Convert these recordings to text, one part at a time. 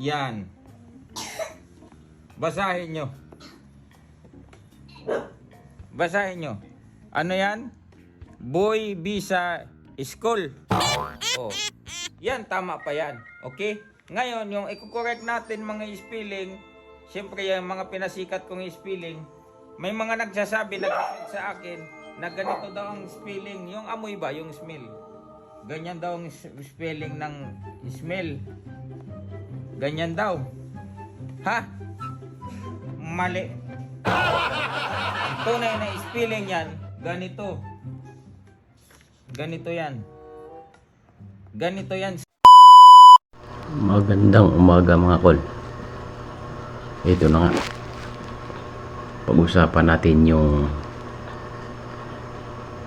Yan. Basahin nyo. Basahin nyo. Ano yan? Boy Visa School. Oh. Yan, tama pa yan. Okay? Ngayon, yung i-correct natin mga spelling, siyempre yung mga pinasikat kong spelling, may mga nagsasabi, nag sa akin, na ganito daw ang spelling. Yung amoy ba? Yung smell. Ganyan daw ang spelling ng smell. Ganyan daw. Ha? Mali. Tunay na spelling yan, ganito. Ganito yan. Ganito yan. Magandang umaga mga kol. Ito na nga. Pag-usapan natin yung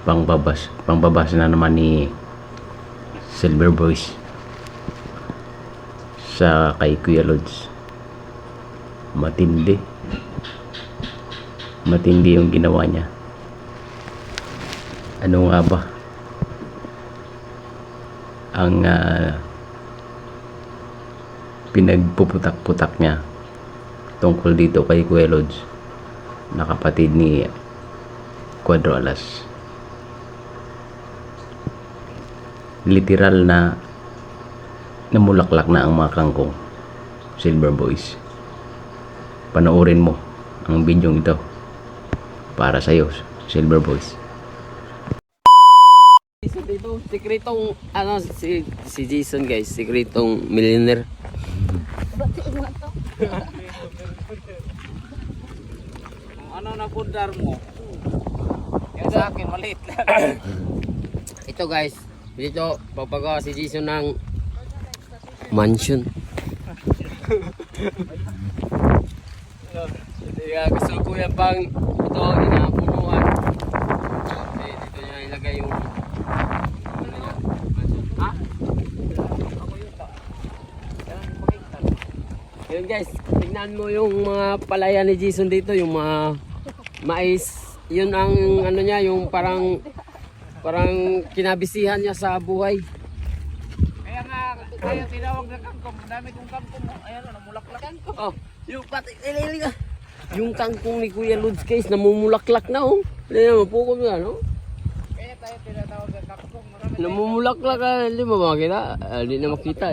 pangbabas, pangbabas na naman ni Silver Boys sa kay Kuya Lods. Matindi. Matindi yung ginawa niya. Ano nga ba? Ang ah, pinagpuputak-putak niya tungkol dito kay Kuya Lods na kapatid ni Cuadro Alas. Literal na namulaklak na ang mga kangkong Silver Boys. Panoorin mo ang video ito para sa iyo, Silver Boys. Isa dito, sikretong, ano, si, si Jason guys, sikretong millionaire. Ano na pundar mo? Yung sa akin, maliit lang. Ito guys, dito, papagawa si Jason ng mansion. Kaya gusto ko yan pang ito, inapunuan. Kasi dito niya ilagay yung ano yan, mansion. Ha? Yun guys, tignan mo yung mga palaya ni Jason dito, yung mga mais. Yun ang ano niya, yung parang parang kinabisihan niya sa buhay. Kaya nga, kaya tinawag na kangkong. Dami kong kangkong. Ayan, namulaklak. Oh, yung pati ilili ka. Yung kangkong ni Kuya Lods case namumulaklak na oh. Hindi na mapukol na no. Kaya tayo tinatawag na kangkong. Namumulaklak ka, hindi mo makita. Ah, Hindi na makita,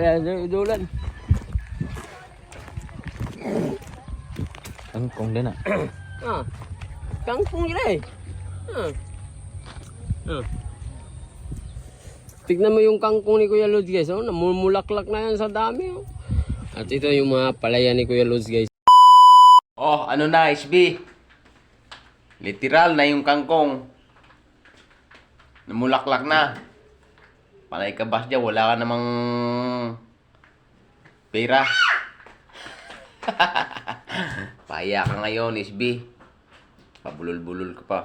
idolan. Kangkong din ah. Ah, kangkong yun eh. Ah. Ah. Tignan mo yung kangkong ni Kuya Lods guys, oh, namumulaklak na yan sa dami oh. At ito yung mga palaya ni Kuya Lods guys. Oh, ano na, SB? Literal na yung kangkong. Namulaklak na. Panay ka bas dyan, wala ka namang pera. Paya ka ngayon, SB. Pabulol-bulol ka pa.